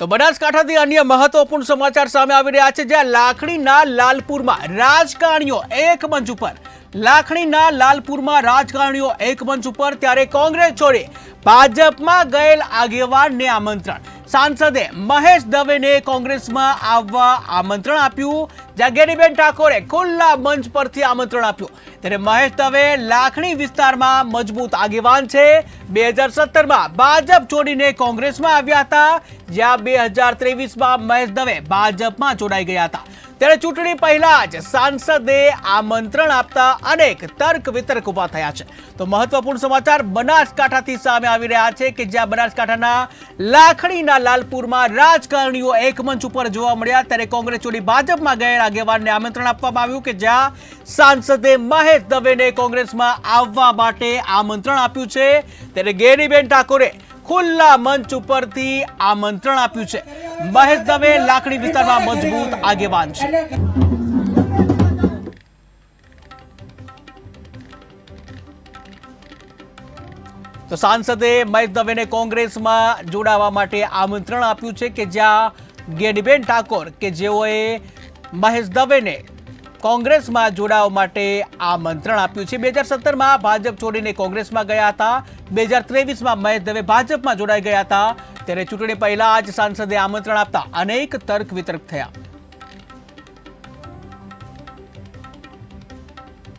તો બનાસકાંઠાથી અન્ય મહત્વપૂર્ણ સમાચાર સામે આવી રહ્યા છે, જ્યાં લાખણીના લાલપુરમાં રાજકારણીઓ એક મંચ ઉપર. લાખણીના લાલપુરમાં રાજકારણીઓ એક મંચ ઉપર, ત્યારે કોંગ્રેસ છોડી ભાજપમાં ગયેલ આગેવાનને આમંત્રણ. સાંસદે મહેશ દવેને કોંગ્રેસમાં આવવા આમંત્રણ આપ્યું. જ્યાં ગેરીબેન ઠાકોરે ખુલ્લા મંચ પરથી આમંત્રણ આપ્યું. ત્યારે મહેશ દવે લાખણી વિસ્તારમાં મજબૂત આગેવાન છે. બે હજાર સત્તરમાં ભાજપ છોડીને કોંગ્રેસમાં આવ્યા હતા. જ્યાં બે હજાર ત્રેવીસમાં મહેશ દવે ભાજપમાં જોડાઈ ગયા હતા. ત્યારે ચૂંટણી પહેલા જ સાંસદે આમંત્રણ આપતા અનેક તર્ક વિતર્ક ઊભા થયા છે. તો મહત્વપૂર્ણ સમાચાર બનાસકાંઠાથી સામે આવી રહ્યા છે કે જ્યાં બનાસકાંઠાના લાખણીના લાલપુરમાં રાજકારણીઓ એક મંચ ઉપર જોવા મળ્યા. ત્યારે કોંગ્રેસ છોડી ભાજપમાં ગયેલા આગેવાનને આમંત્રણ આપવામાં આવ્યું કે જ્યાં સાંસદે મહેશ દવેને કોંગ્રેસમાં આવવા માટે આમંત્રણ આપ્યું છે. ત્યારે ગેરીબેન ઠાકોરે ખુલ્લા મંચ ઉપરથી આમંત્રણ આપ્યું છે. મહેશ દવે લાકડી વિસ્તારમાં મજબૂત આગેવાન છે. તો સાંસદે મહેશ દવેને કોંગ્રેસમાં જોડાવા માટે આમંત્રણ આપ્યું છે કે જ્યાં ગેડીબેન ઠાકોર કે જેઓએ મહેશ દવેને કોંગ્રેસમાં જોડાવા માટે આમંત્રણ આપ્યું છે. બે હજાર સત્તરમાં ભાજપ છોડીને કોંગ્રેસમાં ગયા હતા. બે હજાર ત્રેવીસમાં મહેશ દવે ભાજપમાં જોડાઈ ગયા હતા. ત્યારે ચૂંટણી પહેલા જ સાંસદે આમંત્રણ આપતા અનેક તર્ક વિતર્ક થયા.